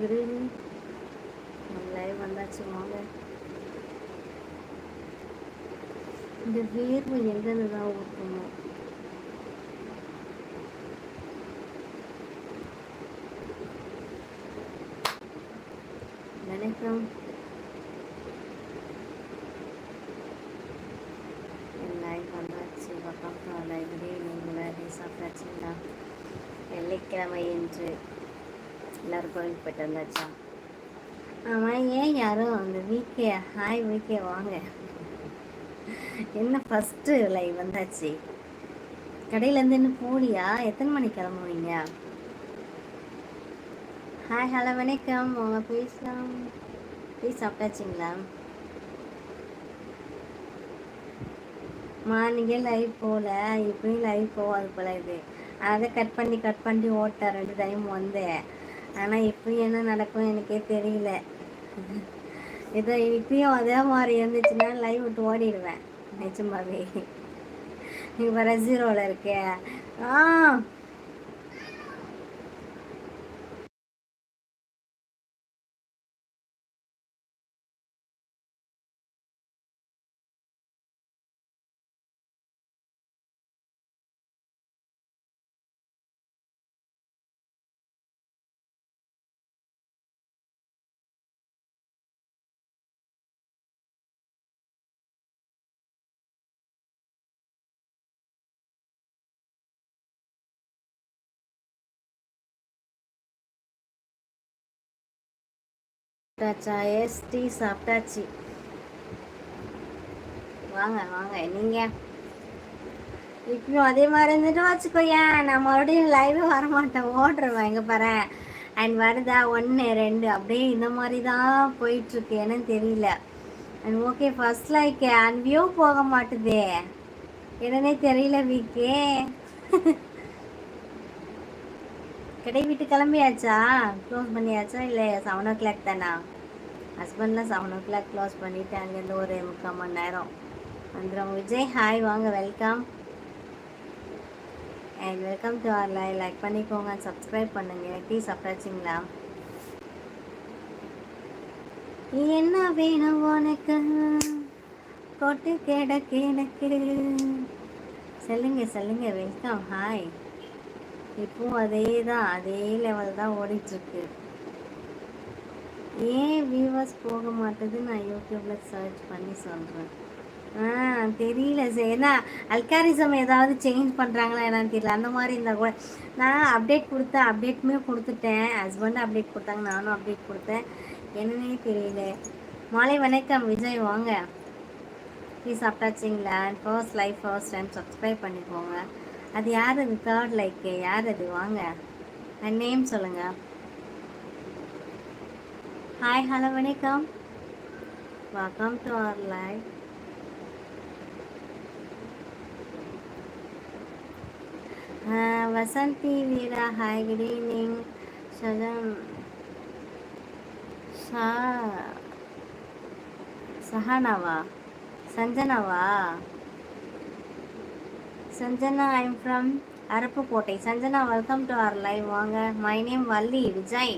Green live வந்தாச்சு வாங்க. இந்த வேர்வை எங்கேருந்து தான் ஊற்றணும் வணக்கம். லைவ் வந்தாச்சு பக்கம் லைப்ரரி நீங்கள் சாப்பிட்டாச்சுங்களா? வெள்ளிக்கிழமை என்று. எல்லோரும் கோயிலுக்கு போயிட்டு வந்தாச்சா? ஆமாம் ஏன் யாரும் அந்த வீக்கே ஹாய் வீக்கே வாங்க? என்ன ஃபஸ்ட்டு லைவ் வந்தாச்சு? கடையிலேருந்து இன்னும் போலியா எத்தனை மணிக்கு கிளம்புவீங்க? ஹாய் ஹலோ வணக்கம். வாங்க பேசலாம். ப்ளீஸ் சாப்பிட்டாச்சிங்களா? மார்னிங்கே லைவ் போகல. இப்பயும் லைவ் போகாது போல இது. அதை கட் பண்ணி கட் பண்ணி ஓட்டேன் ரெண்டு டைம் வந்தேன். ஆனால் இப்பயும் என்ன நடக்கும் எனக்கே தெரியல. இதை இப்பயும் அதே மாதிரி இருந்துச்சுன்னா லைவ் விட்டு ஓடிடுவேன். நிச்சயமாவே நீ வர ஜீரோவில் இருக்கே ஆ. சாப்பிட்டாச்சா? எஸ் டீ சாப்பிட்டாச்சு. வாங்க வாங்க நீங்கள் இப்பயும் அதே மாதிரி இருந்துட்டு வச்சுக்கோயேன் நான் மறுபடியும் லைவே வரமாட்டேன். ஓடுறேன் எங்கே பாரு. அண்ட் வருதா? ஒன்று ரெண்டு. அப்படியே இந்த மாதிரி தான் போயிட்டுருக்கு. என்னன்னு தெரியல. And okay first like and view போக மாட்டுதே. என்னன்னே தெரியல வீக்கே கடை வீட்டு கிளம்பியாச்சா? க்ளோஸ் பண்ணியாச்சா? இல்லை செவன் ஓ கிளாக் தானா? ஹஸ்பண்ட்லாம் செவன் ஓ கிளாக் க்ளோஸ் பண்ணிவிட்டு அங்கேருந்து ஒரு முக்கால் மணி நேரம். வந்துடும் விஜய் ஹாய் வாங்க welcome and welcome to our live like பண்ணிக்கோங்க. சப்ஸ்கிரைப் பண்ணுங்கள் டீ சாப்பிட்டாச்சிங்களா? என்ன வேணும் உனக்கு? கொட்டு கிடக்கு எனக்கு. சொல்லுங்க சொல்லுங்க. வெல்கம் ஹாய் இப்போவும் அதே தான் அதே லெவல் தான் ஓடிட்டுருக்கு. ஏன் வியூவர்ஸ் போக மாட்டேது நான் யூடியூப்பில் சர்ச் பண்ணி சொல்கிறேன் ஆ தெரியல சார் ஏன்னா அல்காரிசம் ஏதாவது சேஞ்ச் பண்ணுறாங்களா என்னன்னு தெரியல. அந்த மாதிரி இருந்தால் கூட நான் அப்டேட் கொடுத்தேன் அப்டேட்டுமே கொடுத்துட்டேன். ஹஸ்பண்ட் அப்டேட் கொடுத்தாங்க நானும் அப்டேட் கொடுத்தேன். என்னன்னே தெரியல. மாலை வணக்கம் விஜய் வாங்க. Please சாப்பிட்டாச்சிங்களா? First life first time subscribe பண்ணிக்கோங்க. அது யார் அது தேர்ட் லைக்கு யார் அது வாங்க நேம் சொல்லுங்க. ஹாய் ஹலோ வணக்கம். Welcome to our life Vasanthi Veera hi good evening சா சஹானாவா? சஞ்சனாவா? Sanjana I'm from Aruppukkottai. Sanjana welcome to our live வாங்க மை நேம் வள்ளி விஜய்.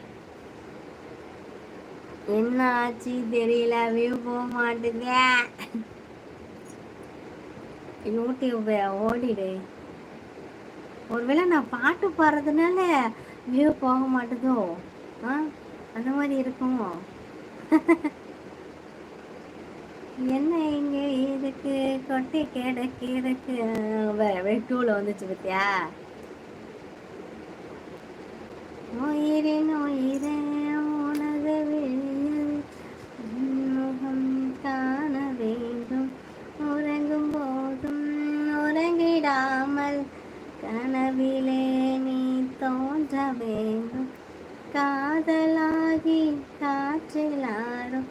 என்ன ஆச்சு தெரியல வியூ போக மாட்டேங்க யூடியூப் ஓடிடு. ஒருவேளை நான் பாட்டு பாடுறதுனால வியூ போக மாட்டேதோ? ஆ அந்த மாதிரி இருக்குமோ? என்ன இங்க இதுக்கு கொட்டி கிடக்கு இருக்கு. டூல வந்துச்சு பத்தியா? உயிரின் உயிரே உனது முகம் காண வேண்டும். உறங்கும் போதும் உறங்கிடாமல் கனவிலே நீ தோன்ற வேண்டும். காதலாகி காற்றிலாடும்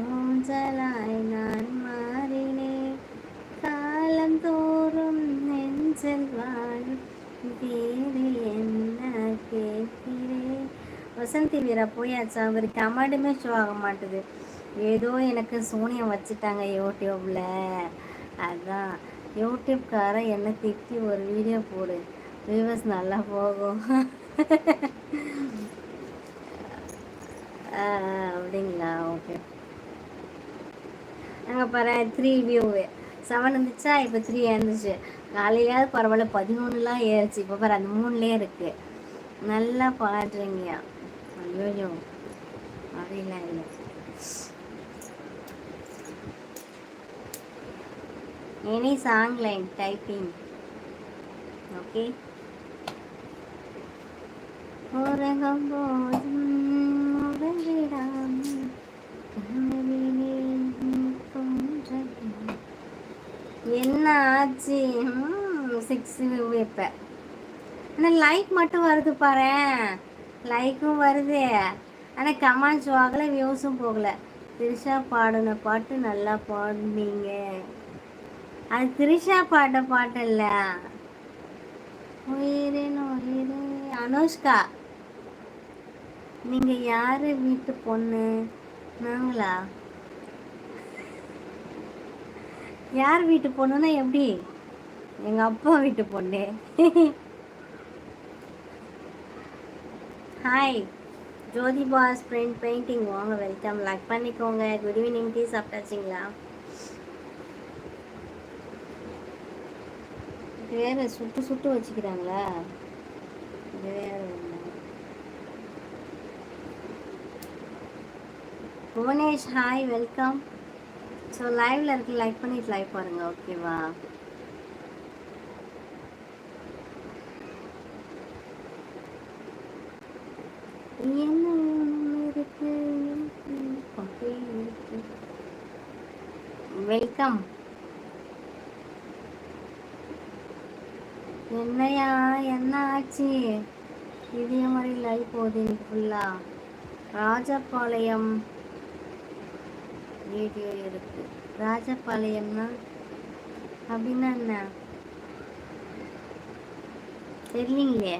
ஊஞ்சலா வசந்தி வீரா போயாச்சு அவருக்கு கமெண்டுமே ஷோ ஆக மாட்டுது. ஏதோ எனக்கு சூனியம் வச்சுட்டாங்க யூடியூப்பில் அதான். யூடியூப்காரன் என்னை திட்டி ஒரு வீடியோ போடு. வியூவர்ஸ் நல்லா போகும். அப்படிங்களா? ஓகே. நாங்கள் பாரு த்ரீ வியூவு செவன் இருந்துச்சா இப்போ த்ரீ இருந்துச்சு காலையிலாவது பரவாயில்ல பதினொன்றுலாம் ஏறிச்சு. இப்போ பாரு அந்த மூணுலேயே இருக்குது நல்லா பாடுறீங்க. ஐயோ அப்படிலாம் இல்லை any song line typing okay உறங்கும் போதும் உறங்கிடாமல் என்ன ஆச்சு சிக்ஸ் இப்போ ஆனால் லைக் மட்டும் வருது பாரு லைக்கும் வருது. ஆனால் கமெண்ட்ஸ் ஆகல வியூஸும் போகல. திரிஷா பாடின பாட்டு நல்லா பாடுனீங்க. அது திரிஷா பாட்ட பாட்டு இல்லை. உயிரின் உயிரே. அனுஷ்கா நீங்கள் யார் வீட்டு பொண்ணு? நாங்களா? யார் வீட்டு பொண்ணுன்னா எப்படி? எங்கள் அப்பா வீட்டு பொண்ணு. Hi Jothi pass print painting வாங்க வெல்கம் லைக் பண்ணிக்கோங்க. குட் ஈவினிங் டீ சாப்பிட்டாச்சிங்களா? இது வேற சுட்டு சுட்டு வச்சுக்கிறாங்களா? இது வேற புவனேஷ் ஹாய் வெல்கம் ஸோ லைவ்ல இருக்கு. லைக் பண்ணிட்டு லைவ் பாருங்க. ஓகேவா என்ன இருக்கு வெல்கம். என்னையா என்ன ஆச்சு இதே மாதிரி லைவ் போகுது இன்னைக்கு ஃபுல்லா ராஜபாளையம் வீடியோ இருக்கு. ராஜபாளையம்னா அப்படின்னா என்ன? தெரியலீங்களே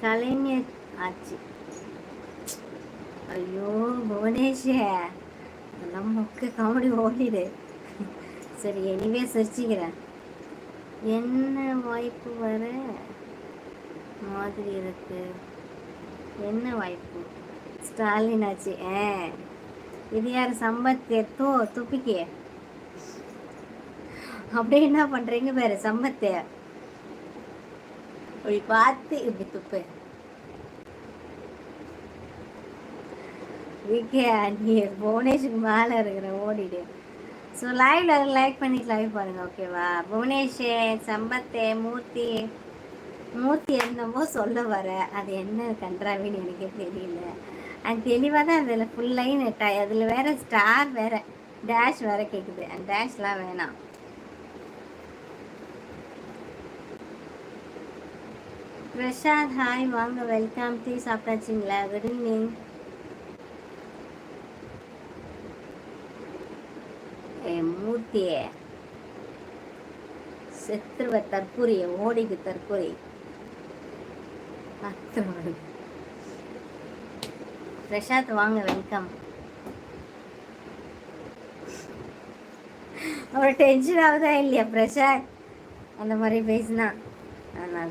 கலைஞர் ஆச்சு ஐயோ புவனேஷே அதெல்லாம் மொக்க காமெடி ஓடிடு சரி எனிவே சிரிச்சுக்கிறேன் என்ன வாய்ப்பு வர மாதிரி இருக்கு என்ன வாய்ப்பு ஸ்டாலின் ஆச்சு ஆ இது யார் சம்பத் தூ துப்பிக்கே அப்படியே என்ன பண்ணுறீங்க பேர் சம்பத்தை இப்படி பார்த்து இப்படி துப்பு விக்கே நீ புவனேஷுக்கு மேலே இருக்கிற ஓடிடு ஸோ லைவ்ல லைக் பண்ணிட்டு லைவ் பாருங்க ஓகேவா புவனேஷ் சம்பத்து மூர்த்தி மூர்த்தி என்னமோ சொல்ல வர. அது என்ன கன்றாவின்னு எனக்கே தெரியல. அது தெளிவாக தான் அதில் ஃபுல் லைன் அதில் வேற ஸ்டார் வேற. டேஷ் வேற கேட்குது அந்த டேஷ்லாம் வேணாம். பிரசாத் ஹாய் வாங்க வெல்கம் டீ சாப்பிட்டாச்சிங்களா? குட் ஈவினிங் ஏ மூர்த்தியே. செத்துருவ தற்கூரிய ஓடிக்கு தற்கூரி. பிரசாத் வாங்க வெல்கம் அவர் டென்ஷன் ஆகுதா இல்லையா பிரசாத் அந்த மாதிரி பேசினா. அதனால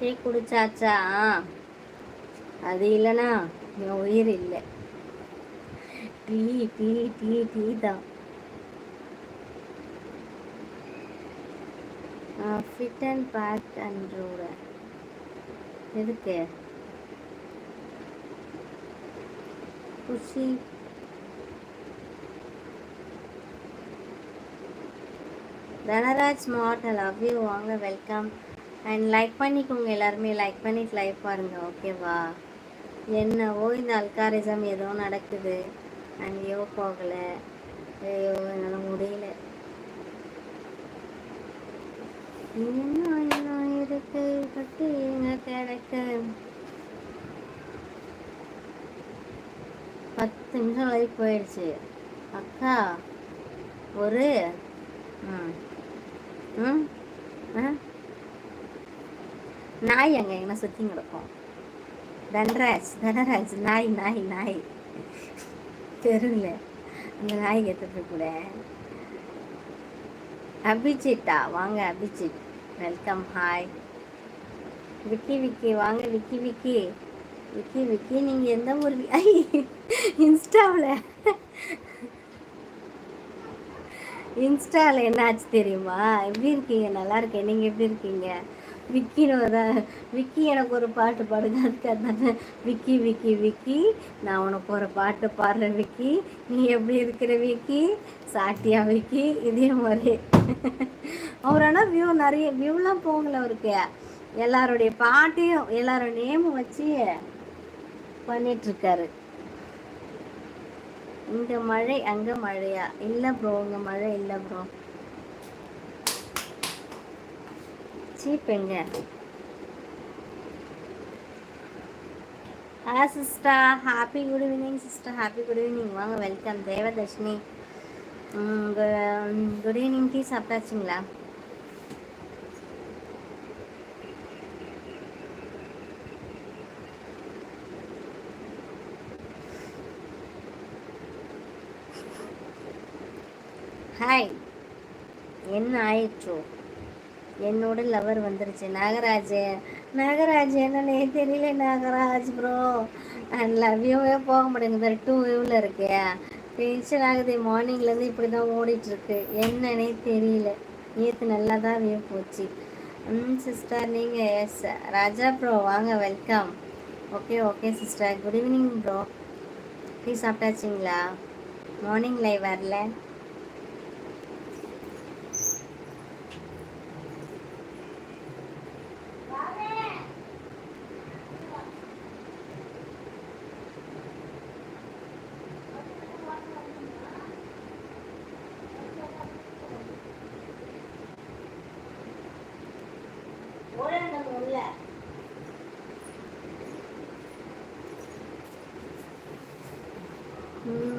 டீ குடிச்சாச்சா? அது இல்லைனா என் உயிர் இல்லை. டீ டீ டீ டீ தான். ஃபிட் அண்ட் பேக் அன்றோட. எதுக்கு? Kushi. Dhanraj smart I love you வாங்க வெல்கம். அண்ட் லைக் பண்ணிக்கோங்க எல்லாருமே லைக் பண்ணிட்டு லைவ் பாருங்க ஓகேவா என்னவோ இந்த அல்காரிசம் ஏதோ நடக்குது. அங்கேயோ போகலை. ஐயோ என்னால் முடியல. என்ன என்ன இருக்கு பட்டு எங்க கிடக்கு? பத்து நிமிஷம் லைஃப் போயிடுச்சு. அக்கா ஒரு ம் ம் ஆ? நாய் அங்கே எங்கன்னா சுற்றி கிடக்கும் தன்ராஜ் தனராஜ் நாய் நாய் நாய் தெருவில் அந்த நாய் கற்றுட்டு கூட அபிஜித்தா வாங்க அபிஜித் வெல்கம் ஹாய் விக்கி விக்கி வாங்க விக்கி விக்கி விக்கி விக்கி நீங்கள் எந்த ஊர் ஐ இன்ஸ்டாவில் இன்ஸ்டாவில் என்னாச்சு தெரியுமா எப்படி இருக்கீங்க நல்லா இருக்கேன் நீங்கள் எப்படி இருக்கீங்க விக்கின்னு தான் விக்கி எனக்கு ஒரு பாட்டு பாடுங்க. அதுக்கு விக்கி விக்கி விக்கி நான் உனக்கு ஒரு பாட்டு பாடுறேன் விக்கி. நீ எப்படி இருக்கிற விக்கி? சாட்டியா விக்கி? இதே மாதிரி. அவர் ஆனால் வியூ நிறைய வியூலாம் போகல அவருக்கு. எல்லாருடைய பாட்டையும் எல்லாரோட நேமும் வச்சு பண்ணிட்டுருக்காரு இங்கே மழை அங்கே மழையா? இல்லை ப்ரோ இங்கே மழை இல்லை ப்ரோ சீப் எங்க hello sista happy good evening sister happy good evening வாங்க welcome Devadharshini. Good evening tea சாப்பிட்டாச்சுங்களா? Hi என்ன ஆயிடுச்சோ என்னோட லவர் வந்துருச்சு. நாகராஜ். நாகராஜ் என்னன்னே தெரியல நாகராஜ் ப்ரோ அண்ட் லவ் யூவே போக மாட்டேங்குது. டூ வியூவில் இருக்கு. டென்ஷன் ஆகுது. மார்னிங்லேருந்து இப்படி தான் ஓடிட்டுருக்கு. என்னன்னே தெரியல. நேற்று நல்லா தான் வியூ போச்சு. ம் சிஸ்டர் நீங்கள் எஸ் ராஜா ப்ரோ வாங்க welcome okay okay sister good evening bro tea சாப்பிட்டாச்சிங்களா? Morning live வரல.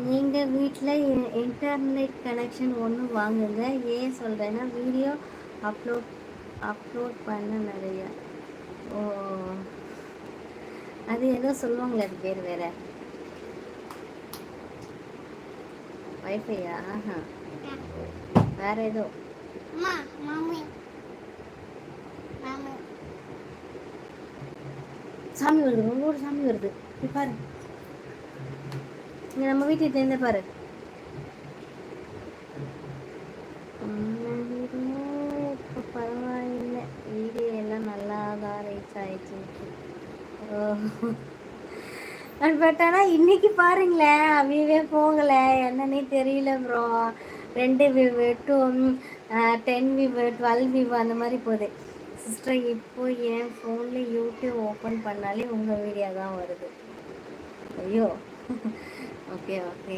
நீங்கள் வீட்டில் இன்டர்நெட் கனெக்ஷன் ஒன்று வாங்குங்க. ஏன் சொல்கிறேன்னா வீடியோ அப்லோட் அப்லோட் பண்ண நிறைய. ஓ. அது ஏதோ சொல்லுவாங்களே அது பேர் வேறு. வைஃபையா ஆஹா. வேற ஏதோ. சாமி வருது உங்களோட சாமி வருது. பாரு. இங்கே நம்ம வீட்டுக்கு தெரிந்த பாரு. இப்போ பரவாயில்லை. வீடியோ எல்லாம் நல்லா தான் ரீச் ஆயிடுச்சு பட் ஆனால் இன்னைக்கு பாருங்களேன் அவியவே போகலை. என்னன்னே தெரியல ப்ரோ ரெண்டு view two ten view twelve view அந்த மாதிரி போகுது. சிஸ்டர் இப்போ என் ஃபோனில் யூடியூப் ஓப்பன் பண்ணாலே உங்கள் வீடியோ தான் வருது. ஐயோ. ஓகே ஓகே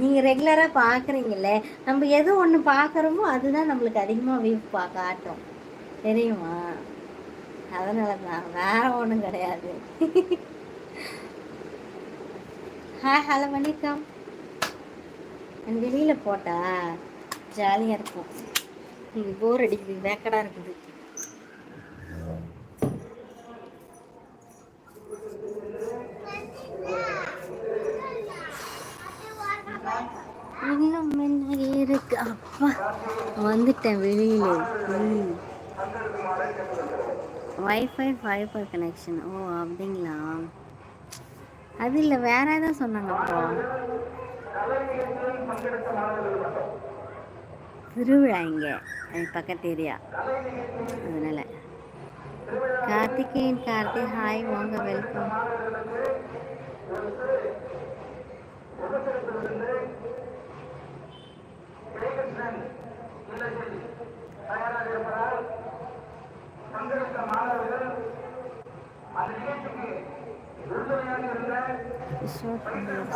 நீங்கள் ரெகுலராக பார்க்குறீங்களே நம்ம எது ஒன்று பார்க்குறோமோ அதுதான் நம்மளுக்கு அதிகமாக வியூ பா காட்டும். தெரியுமா? அதனால தான் வேற ஒன்றும் கிடையாது. ஹாய் ஹலோ வணக்கம் வெளியில் போட்டா ஜாலியாக இருக்கும். போர் அடிக்குது வேக்கடாக இருக்குது. இன்னும் என்ன இருக்கு? அப்பா வந்துட்டேன் வெளியில. வைஃபை ஃபைபர் கனெக்ஷன் ஓ அப்படிங்களா? அது இல்லை வேற ஏதாவது சொன்னாங்க அப்போ. திருவிழா இங்கே அது பக்கத்து ஏரியா. அதனால். கார்த்திகேயன் கார்த்தி ஹாய் வாங்க வெல்கம்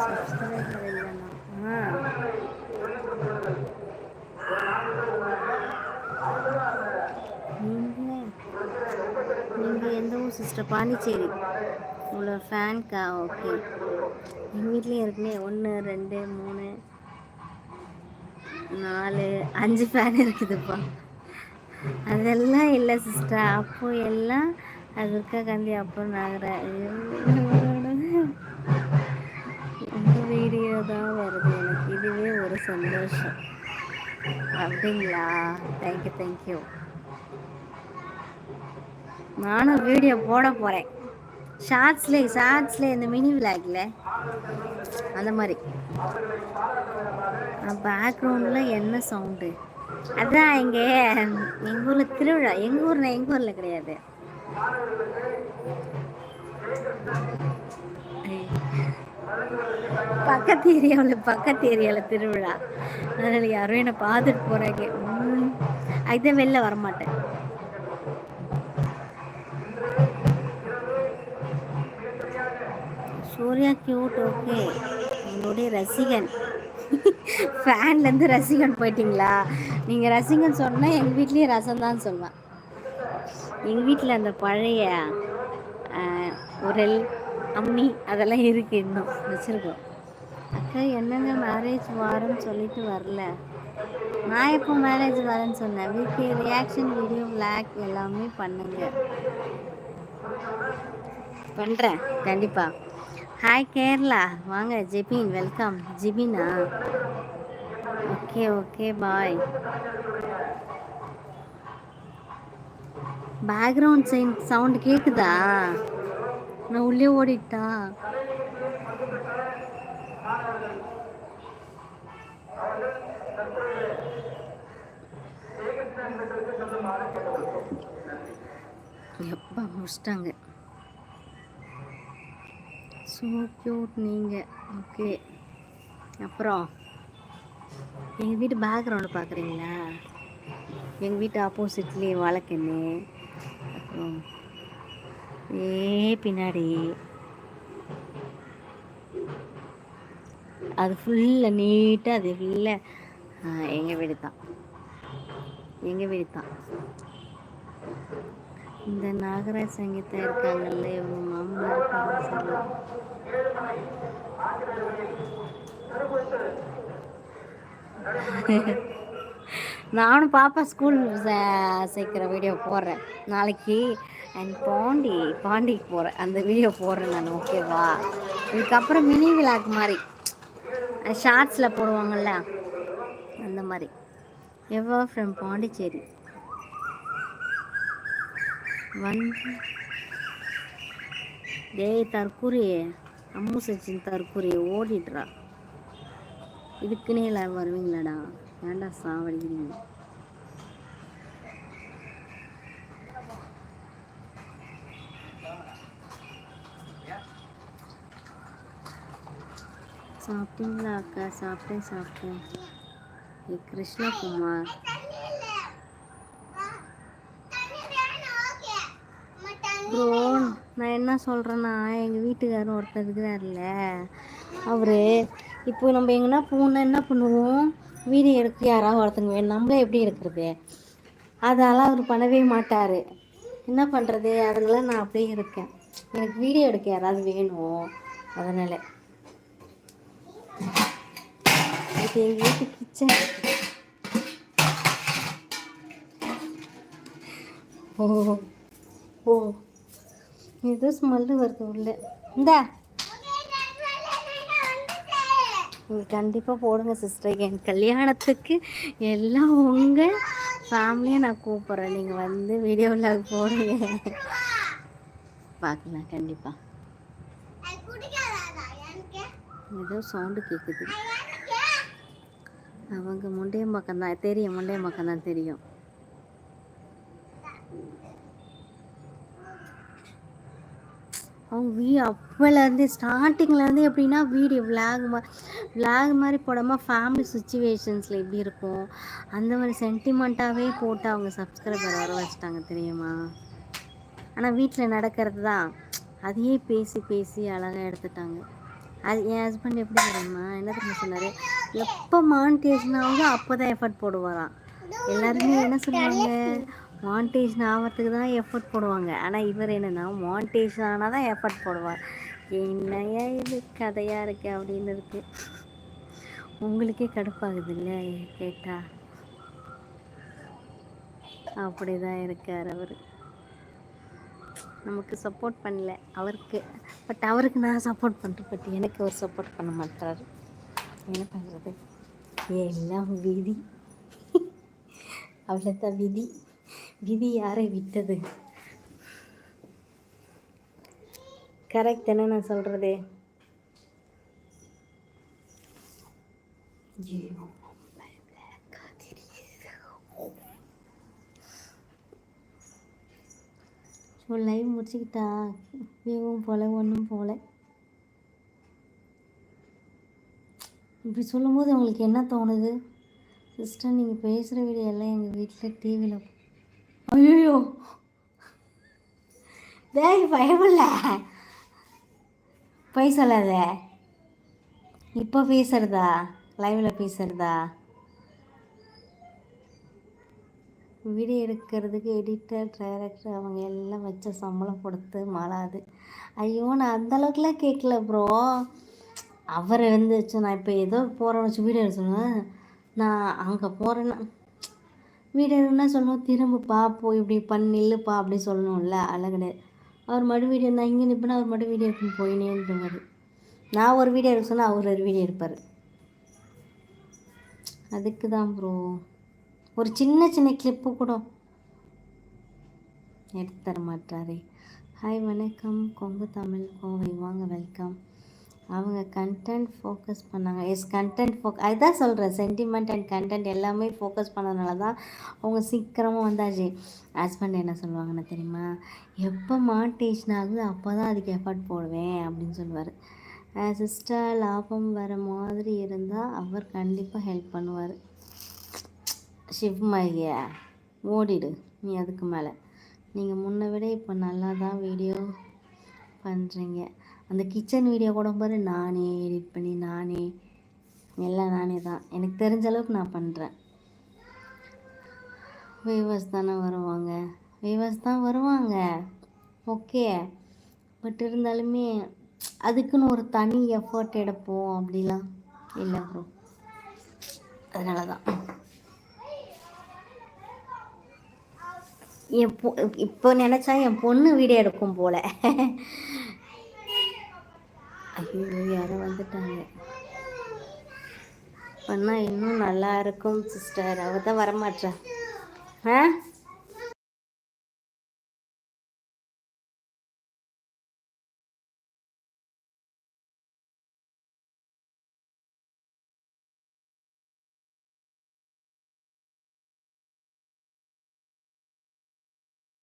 சப்ஸ்கிரைபர் இல்லைண்ணா நீங்கள் நீங்கள் எந்த பாண்டிச்சேரி. உங்களோட ஃபேன்க்கா ஓகே. எங்கள் வீட்லேயும் இருக்குமே. ஒன்று ரெண்டு மூணு நாலு அஞ்சு ஃபேன் இருக்குதுப்பா. அதெல்லாம் இல்லை சிஸ்டர் அப்போ எல்லாம் அதுக்கா காந்தி அப்புறம் நாகிற உங்கள் வீடியோ தான் வருது எனக்கு. இதுவே ஒரு சந்தோஷம். அப்படிங்களா? தேங்க்யூ தேங்க்யூ நானும் வீடியோ போட போகிறேன் ஷார்ட்ஸ்ல ஷார்ட்ஸ்ல இந்த மினி விளாக்ல அந்த மாதிரி. பேக்ரவுண்டில் என்ன சவுண்டு அதான் இங்கே எங்கள் ஊரில் திருவிழா எங்கள் ஊரில் எங்கள் ஊரில் கிடையாது. பக்கத்து ஏரியாவில் பக்கத்து ஏரியாவில் திருவிழா. அதனால் யாரும் என்னை பார்த்துட்டு போகிறாங்க அதுதான் வெளில வரமாட்டேன். சூர்யா கியூட் ஓகே என்னுடைய ரசிகன். ஃபேன்லேருந்து ரசிகன் போயிட்டீங்களா? நீங்கள் ரசிகன் சொன்னால் எங்கள் வீட்லேயும் ரசம் தான் சொல்லுவேன். எங்கள் வீட்டில் அந்த பழைய உரல் அம்மி அதெல்லாம் இருக்குது இன்னும். வச்சுருக்கோம். அக்கா என்னங்க மேரேஜ் வாரம்னு சொல்லிட்டு வரல. நான் எப்போ மேரேஜ் வரேன்னு சொன்னேன்? வீட்டு ரியாக்ஷன் வீடியோ பிளாக் எல்லாமே பண்ணுங்க. பண்ணுறேன் கண்டிப்பாக ஹாய் கேரளா வாங்க ஜெபின் வெல்கம் ஜிபினா? ஓகே ஓகே பாய் பேக்ரவுண்ட் சைன் சவுண்ட் கேட்குதா நான் உள்ளே ஓடிட்டா? எப்பா முடிச்சிட்டாங்க. ஸோ க்யூட் நீங்கள் ஓகே அப்புறம் எங்கள் வீட்டு பேக்ரவுண்டு பார்க்குறீங்களா எங்கள் வீட்டு ஆப்போசிட்லேயே வழக்கண்ணு அப்புறம் ஏ பின்னாடி. அது ஃபுல்லாக நீட்டாக அது ஃபுல்லாக எங்கள் வீடு தான் எங்கள் வீடு தான் இந்த நாகராஜ் சங்கீதா இருக்காங்கல்ல இவங்க மாமனார் நானும் பாப்பா ஸ்கூல் சேர்க்குற வீடியோ போடுறேன். நாளைக்கு அண்ட் பாண்டி பாண்டிக்கு போகிறேன் அந்த வீடியோ போடுறேன் நான் ஓகேவா இதுக்கப்புறம் மினி விளாக் மாதிரி. ஷார்ட்ஸில் போடுவாங்கள்ல அந்த மாதிரி. எவ்வளோ ஃப்ரம் பாண்டிச்சேரி? வந்து டேய் தற்கூரி அம்மு சச்சின் தற்கூரி ஓடிடுறா. இதுக்குன்னே எல்லாரும் வருவீங்களாடா? ஏன்டா சாவடிக்கிறீங்க? சாப்பிட்டீங்களா அக்கா சாப்பிட்டேன். சாப்பிட்டேன் கிருஷ்ணகுமார். ப்ரோ நான் என்ன சொல்கிறேன்னா எங்கள் வீட்டுக்காரர் ஒருத்தர் இருக்கிறார்ல அவர் இப்போ நம்ம எங்கன்னா போனால் என்ன பண்ணுவோம்? வீடியோ எடுக்க யாராவது ஒருத்தங்க வேணும் நம்மளே எப்படி எடுக்கிறது? அதெல்லாம் அவர் பண்ணவே மாட்டார். என்ன பண்ணுறது அதனால நான் அப்படியே இருக்கேன். எனக்கு வீடியோ எடுக்க யாராவது வேணும்? அதனால். இப்போ எங்கள் வீட்டு கிச்சன். ஓ. ஓ. ஏதோ ஸ்மெல்லு வருது உள்ள. இந்தா. நீங்கள் கண்டிப்பாக போடுங்க சிஸ்டர் என் கல்யாணத்துக்கு எல்லாம் உங்கள் ஃபேமிலியை நான் கூப்பிட்றேன். நீங்கள் வந்து வீடியோவில் போடுங்க. பார்க்கலாம் கண்டிப்பாக ஏதோ சவுண்டு கேட்குது அவங்க முண்டைய பக்கம் தான் தெரியும் முண்டைய பக்கம் தான் தெரியும். அவங்க வீ அப்போலேருந்து ஸ்டார்டிங்லேருந்து எப்படின்னா வீடியோ விளாக் மா விளாக் மாதிரி போடாமல் ஃபேமிலி சுச்சுவேஷன்ஸில் எப்படி இருக்கும்? அந்த மாதிரி சென்டிமெண்ட்டாகவே போட்டு அவங்க சப்ஸ்கிரைபர் வர வச்சிட்டாங்க தெரியுமா? ஆனால் வீட்டில் நடக்கிறது தான். அதையே பேசி பேசி அழகாக எடுத்துட்டாங்க. அது என் ஹஸ்பண்ட் எப்படி தெரியுமா? என்ன தெரியுமா சொன்னார்? எப்போ மானிட்டேஷன் ஆகுதோ அப்போ தான் எஃபர்ட் போடுவாராம். எல்லாருமே என்ன சொல்லுவாங்க? மான்டேஷன் ஆகிறதுக்கு தான் எஃபர்ட் போடுவாங்க. ஆனால் இவர் என்னென்னா மான்டேஷன் ஆனால் தான் எஃபர்ட் போடுவார். என்னையா இது கதையாக இருக்கு அப்படின்னு இருக்கு. உங்களுக்கே கடுப்பாகுது இல்லை கேட்டால் அப்படி தான் இருக்கார் அவர். நமக்கு சப்போர்ட் பண்ணல அவருக்கு. பட் அவருக்கு நான் சப்போர்ட் பண்ணுறேன் பட் எனக்கு அவர் சப்போர்ட் பண்ண மாட்டார். என்ன பண்ணுறது எல்லாம் விதி. அவ்வளோதான் விதி. விதி யாரை விட்டது? கரெக்ட் தானே நான் சொல்கிறது ஒரு ஸோ லைவ் முடிச்சுக்கிட்டா வேவும் போல ஒன்றும் போல. இப்படி சொல்லும்போது உங்களுக்கு என்ன தோணுது? சிஸ்டர் நீங்கள் பேசுகிற வீடியோ எல்லாம் எங்கள் வீட்டில் டிவியில் ஐயோ டேய் பயமில்ல. பொய் சொல்லாத. இப்போ பேசுகிறதா லைவில் பேசுகிறதா வீடியோ எடுக்கிறதுக்கு எடிட்டர் டைரக்டர் அவங்க எல்லாம் வச்ச சம்பளம் கொடுத்து மாறாது ஐயோ நான் அந்தளவுக்குலாம் கேட்கல ப்ரோ அவர் வந்து வச்சு நான் இப்போ ஏதோ போகிறேன்னு வச்சு வீடியோ எடுக்க நான் அங்கே போகிறேன்னா வீடியோ சொல்லணும் திரும்பப்பா போய் இப்படி பண்ணி நில்லுப்பா அப்படி சொல்லணும்ல அதெல்லாம் கிடையாது. அவர் மறு வீடியோ நான் இங்கே நிற்பேன்னா அவர் மறு வீடியோ எடுக்கணும் போயினேன்ற நான் ஒரு வீடியோ இருக்க சொன்னால் அவர் ஒரு வீடியோ இருப்பார் அதுக்கு தான் ப்ரோ ஒரு சின்ன சின்ன கிளிப்பு கூட எடுத்து தர மாட்டாரே. ஹாய் வணக்கம். கொங்கு தமிழ் கோவை. வாங்க வெல்கம் அவங்க கண்டென்ட் ஃபோக்கஸ் பண்ணாங்க. எஸ் கண்டென்ட் ஃபோக் அதுதான் சொல்கிறேன் சென்டிமெண்ட் அண்ட் கண்டென்ட் எல்லாமே ஃபோக்கஸ் பண்ணதுனால தான் அவங்க சீக்கிரமாக வந்தாச்சு. ஹஸ்பண்ட் என்ன சொல்லுவாங்கன்னு தெரியுமா? எப்போ மாட்டேஷன் ஆகுது அப்போ தான் அதுக்கு எஃபர்ட் போடுவேன் அப்படின்னு சொல்லுவார். சிஸ்டர் லாபம் வர மாதிரி இருந்தால் அவர் கண்டிப்பாக ஹெல்ப் பண்ணுவார். ஷிவ் ஓடிடு நீ அதுக்கு மேலே. நீங்கள் முன்ன விட இப்போ நல்லா தான் வீடியோ பண்ணுறீங்க அந்த கிச்சன் வீடியோ கூட பாரு நானே எடிட் பண்ணி நானே எல்லாம் நானே தான். எனக்கு தெரிஞ்ச அளவுக்கு நான் பண்ணுறேன் வீவர்ஸ் தானே வருவாங்க. வீவர்ஸ் தான் வருவாங்க. ஓகே பட் இருந்தாலுமே அதுக்குன்னு ஒரு தனி எஃபர்ட் எடுப்போம் அப்படிலாம் இல்லை ப்ரோ அதனால தான் என் பொ இப்போ நினச்சா என் பொண்ணு வீடியோ எடுக்கும் போல். ஐயோ யாரோ வந்துட்டாங்க. பண்ணால் இன்னும் நல்லா இருக்கும் சிஸ்டர் அவள் தான் வரமாட்டா ஆ?